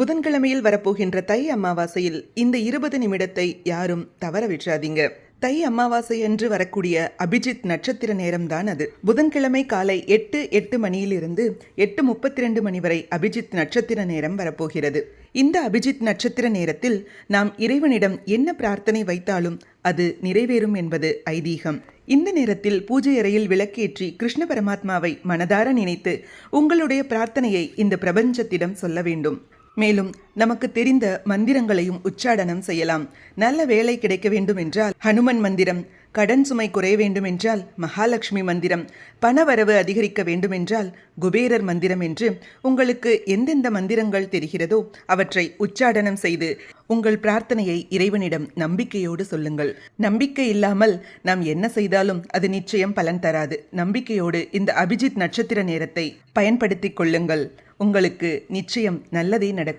புதன்கிழமையில் வரப்போகின்ற தை அமாவாசையில் இந்த இருபது நிமிடத்தை யாரும் தவற விட்டுறாதீங்க. தை அமாவாசை அன்று வரக்கூடிய அபிஜித் நட்சத்திர நேரம்தான் அது. புதன்கிழமை காலை எட்டு எட்டு மணியிலிருந்து எட்டு முப்பத்தி ரெண்டு மணி வரை அபிஜித் நட்சத்திர நேரம் வரப்போகிறது. இந்த அபிஜித் நட்சத்திர நேரத்தில் நாம் இறைவனிடம் என்ன பிரார்த்தனை வைத்தாலும் அது நிறைவேறும் என்பது ஐதீகம். இந்த நேரத்தில் பூஜை அறையில் விளக்கேற்றி கிருஷ்ண பரமாத்மாவை மனதார நினைத்து உங்களுடைய பிரார்த்தனையை இந்த பிரபஞ்சத்திடம் சொல்ல வேண்டும். மேலும் நமக்கு தெரிந்த மந்திரங்களையும் உச்சாடனம் செய்யலாம். நல்ல வேலை கிடைக்க வேண்டும் என்றால் ஹனுமன் மந்திரம் கடன் சுமை குறைய வேண்டும் என்றால் மகாலட்சுமி மந்திரம் பணவரவு அதிகரிக்க வேண்டும் என்றால் குபேரர் மந்திரம் என்று உங்களுக்கு எந்தெந்த மந்திரங்கள் தெரிகிறதோ அவற்றை உச்சாடனம் செய்து உங்கள் பிரார்த்தனையை இறைவனிடம் நம்பிக்கையோடு சொல்லுங்கள். நம்பிக்கை இல்லாமல் நாம் என்ன செய்தாலும் அது நிச்சயம் பலன் தராது. நம்பிக்கையோடு இந்த அபிஜித் நட்சத்திர நேரத்தை பயன்படுத்திக் கொள்ளுங்கள். உங்களுக்கு நிச்சயம் நல்லதே நடக்கும்.